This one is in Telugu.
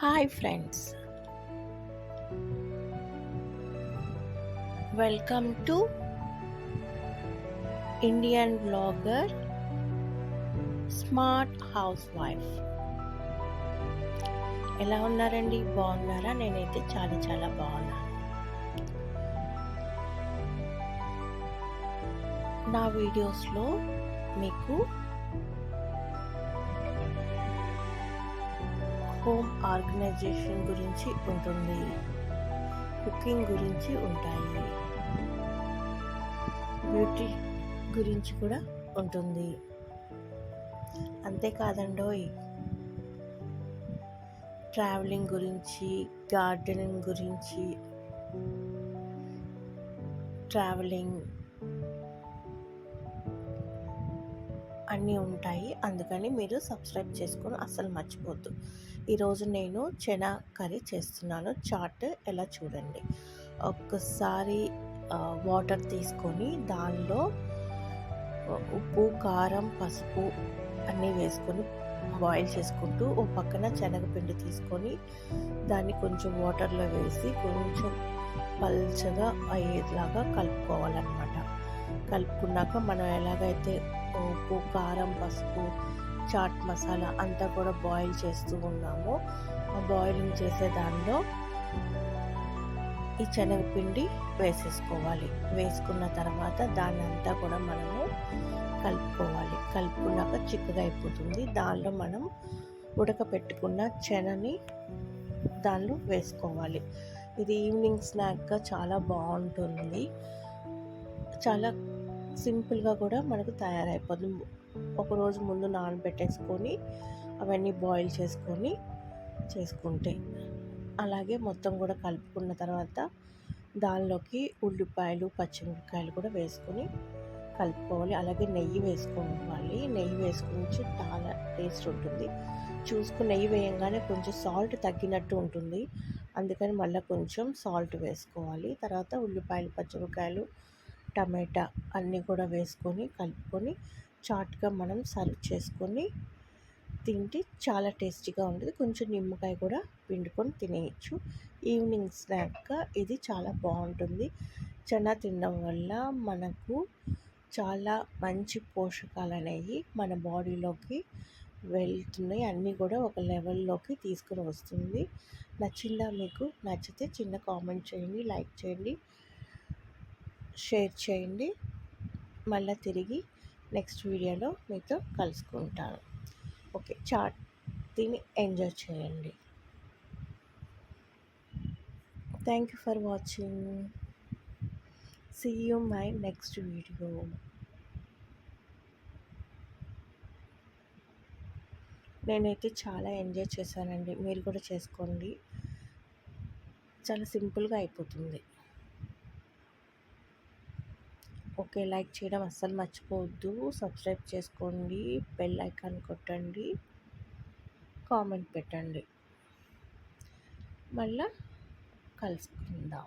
Hi friends welcome to Indian blogger smart housewife ఎలా ఉన్నారండి? బాగున్నారా? నేనైతే చాలా చాలా బాగున్నాను. నా వీడియోస్లో మీకు హోమ్ ఆర్గనైజేషన్ గురించి ఉంటుంది. కుకింగ్ గురించి ఉంటాయి. బ్యూటీ గురించి కూడా ఉంటుంది. అంతేకాదండోయ్ ట్రావెలింగ్ గురించి గార్డెనింగ్ గురించి ట్రావెలింగ్ అన్నీ ఉంటాయి. అందుకని మీరు సబ్స్క్రైబ్ చేసుకొని అస్సలు మర్చిపోద్దు. ఈరోజు నేను చెనా కర్రీ చేస్తున్నాను. చాట్ ఎలా చూడండి. ఒక్కసారి వాటర్ తీసుకొని దానిలో ఉప్పు కారం పసుపు అన్నీ వేసుకొని బాయిల్ చేసుకుంటూ ఓ పక్కన శనగపిండి తీసుకొని దాన్ని కొంచెం వాటర్లో వేసి కొంచెం పల్చగా అయ్యేలాగా కలుపుకోవాలన్నమాట. కలుపుకున్నాక మనం ఎలాగైతే ఉప్పు కారం పసుపు చాట్ మసాలా అంతా కూడా బాయిల్ చేస్తూ ఉన్నాము ఆ బాయిలింగ్ చేసే దానిలో ఈ శనగపిండి వేసేసుకోవాలి. వేసుకున్న తర్వాత దాన్ని అంతా కూడా మనము కలుపుకోవాలి. కలుపుకున్నాక చిక్కగా అయిపోతుంది. దానిలో మనం ఉడకపెట్టుకున్న చెనని దానిలో వేసుకోవాలి. ఇది ఈవినింగ్ స్నాక్గా చాలా బాగుంటుంది. చాలా సింపుల్గా కూడా మనకు తయారైపోతుంది. ఒకరోజు ముందు నానబెట్టేసుకొని అవన్నీ బాయిల్ చేసుకొని చేసుకుంటే. అలాగే మొత్తం కూడా కలుపుకున్న తర్వాత దానిలోకి ఉల్లిపాయలు పచ్చిమిరపకాయలు కూడా వేసుకొని కలుపుకోవాలి. అలాగే నెయ్యి వేసుకోవాలి. నెయ్యి వేసుకుని చాలా టేస్ట్ ఉంటుంది. చూసుకుని నెయ్యి వేయంగానే కొంచెం సాల్ట్ తగ్గినట్టు ఉంటుంది. అందుకని మళ్ళీ కొంచెం సాల్ట్ వేసుకోవాలి. తర్వాత ఉల్లిపాయలు పచ్చిమిరపకాయలు టమాటా అన్నీ కూడా వేసుకొని కలుపుకొని చాట్గా మనం సర్వ్ చేసుకొని తింటే చాలా టేస్టీగా ఉంటుంది. కొంచెం నిమ్మకాయ కూడా పిండుకొని తినేయచ్చు. ఈవినింగ్ స్నాక్గా ఇది చాలా బాగుంటుంది. చనా తినడం వల్ల మనకు చాలా మంచి పోషకాలు అనేవి మన బాడీలోకి వెళ్తున్నాయి. అన్నీ కూడా ఒక లెవెల్లోకి తీసుకుని వస్తుంది. నచ్చిందా మీకు? నచ్చితే చిన్న కామెంట్ చేయండి లైక్ చేయండి. షేర్ చేయండి. మళ్ళీ తిరిగి నెక్స్ట్ వీడియోలో మీతో కలుసుకుంటాను. ఓకే చాట్ దీన్ని ఎంజాయ్ చేయండి. Thank you for watching see you my next video నేనైతే చాలా ఎంజాయ్ చేశానండి. మీరు కూడా చేసుకోండి. చాలా సింపుల్గా అయిపోతుంది. ఓకే లైక్ చేయడం అస్సలు మర్చిపోవద్దు. సబ్స్క్రైబ్ చేసుకోండి బెల్ ఐకాన్ కొట్టండి కామెంట్ పెట్టండి. మళ్ళా కలుసుకుందాం.